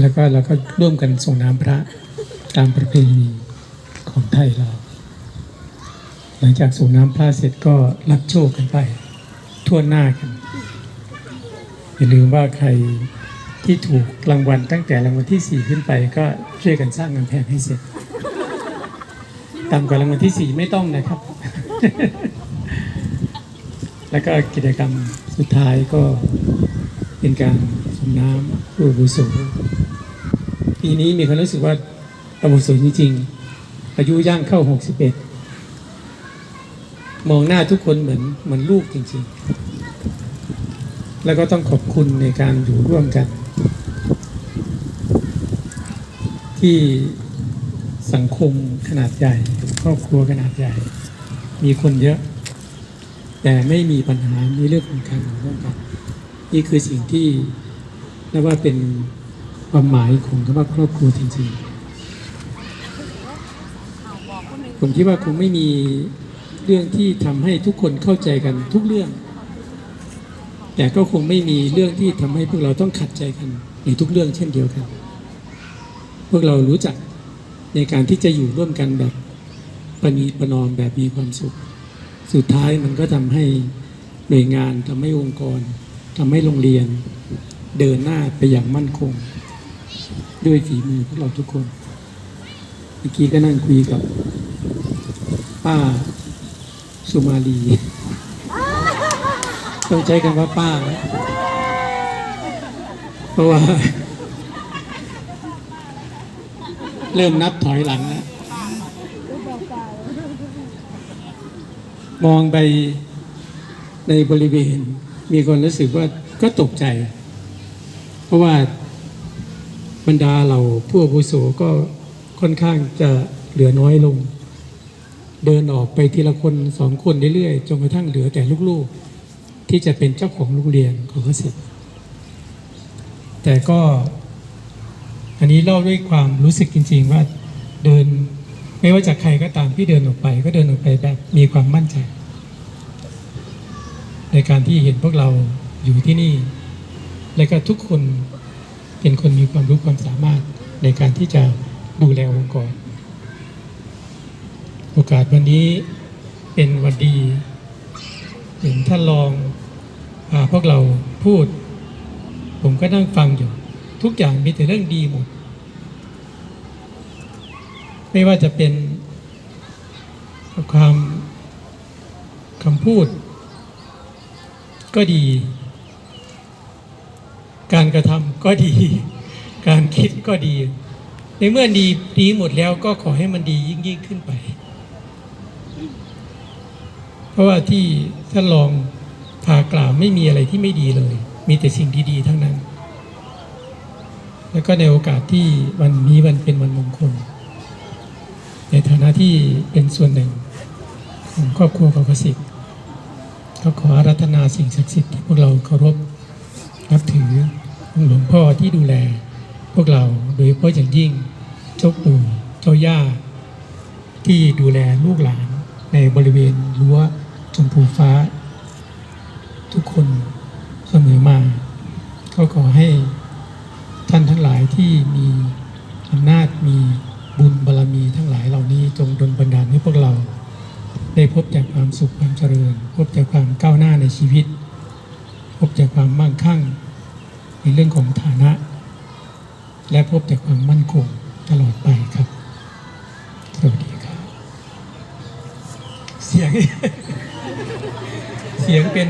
แล้วก็เราก็ร่วมกันส่งน้ำพระตามประเพณีของไทยเรา หลังจากส่งน้ำพระเสร็จก็รับโชคกันไป ทั่วหน้ากัน อย่าลืมว่าใครที่ถูกรางวัลตั้งแต่รางวัลที่สี่ขึ้นไปก็ช่วยกันสร้างกำแพงให้เสร็จต่ำกว่ารางวัลที่สี่ไม่ต้องนะครับ แล้วก็กิจกรรมสุดท้ายก็เป็นการส่งน้ำอาวุโส ปีนี้มีความรู้สึกว่าอาวุโสจริงๆอายุย่างเข้า 61 มองหน้าทุกคนเหมือนเหมือนลูกจริงๆ แล้วก็ต้องขอบคุณในการอยู่ร่วมกัน ที่สังคมขนาดใหญ่ ครอบครัวขนาดใหญ่ มีคนเยอะ แต่ไม่มีปัญหาในเรื่องของการอยู่ร่วมกัน นี่คือสิ่งที่นับว่าเป็น ความหมายของคำว่าครอบครัวจริงๆ ผมคิดว่าคงไม่มีเรื่องที่ทำให้ทุกคนเข้าใจกันทุกเรื่อง แต่ก็คงไม่มีเรื่องที่ทำให้พวกเราต้องขัดใจกันในทุกเรื่องเช่นเดียวกัน พวกเรารู้จักในการที่จะอยู่ร่วมกันแบบประนีประนอมแบบมีความสุข สุดท้ายมันก็ทำให้หน่วยงานทำให้องค์กรทำให้โรงเรียน เดินหน้าไปอย่างมั่นคง ด้วยฝีมือพวกเราทุกคน เมื่อกี้ก็นั่งคุยกับ ป้า สุมาลี ต้องใช้คำว่าป้า เพราะว่า เริ่มนับถอยหลังแล้วมองไปในบริเวณ มีคนรู้สึกว่าก็ตกใจ เพราะว่า บรรดาเราผู้อาวุโสก็ค่อนข้างจะเหลือน้อยลง เดินออกไปทีละคนสองคนเรื่อยๆจนกระทั่งเหลือแต่ลูกๆ ที่จะเป็นเจ้าของโรงเรียนของเกษตรแต่ก็อันนี้เล่าด้วยความรู้สึกจริง ๆ ว่าเดินไม่ว่าจากใครก็ตามที่เดินออกไป ก็เดินออกไปแบบมีความมั่นใจ ในการที่เห็นพวกเราอยู่ที่นี่ และก็ทุกคน เป็นคนมีความรู้ความสามารถในการที่จะดูแลองค์กร โอกาสวันนี้เป็นวันดีเห็นท่านรองพาพวกเราพูด ผมก็นั่งฟังอยู่ ทุกอย่างมีแต่เรื่องดีหมด ไม่ว่าจะเป็นความคำพูดก็ดี การกระทำก็ดี การคิดก็ดี ในเมื่อดีดีหมดแล้วก็ขอให้มันดียิ่งยิ่งขึ้นไป เพราะว่าที่ท่านรองพากล่าวไม่มีอะไรที่ไม่ดีเลย มีแต่สิ่งดีๆทั้งนั้น แล้วก็ในโอกาสที่วันนี้วันเป็นวันมงคล ในฐานะที่เป็นส่วนหนึ่งของครอบครัวของกสิทธิ์ก็ขออารัธนาสิ่งศักดิ์สิทธิ์ที่พวกเราเคารพ หลวงพ่อที่ดูแล พวกเราโดยเฉพาะอย่างยิ่งเจ้าปู่เจ้าย่า ที่ดูแลลูกหลานในบริเวณรั้วชมพูฟ้า ทุกคนเสมอมา ก็ขอให้ท่านทั้งหลายที่มีอำนาจมีบุญบารรมีทั้งหลายเหล่านี้จงดลบันดาลให้พวกเรา ได้พบจากความสุขความเจริญ พบจากความก้าวหน้าในชีวิต พบจากความมั่งคั่ง ในเรื่องของฐานะ และพบแต่ความมั่นคงตลอดไปครับ สวัสดีครับ เสียง เสียงเป็น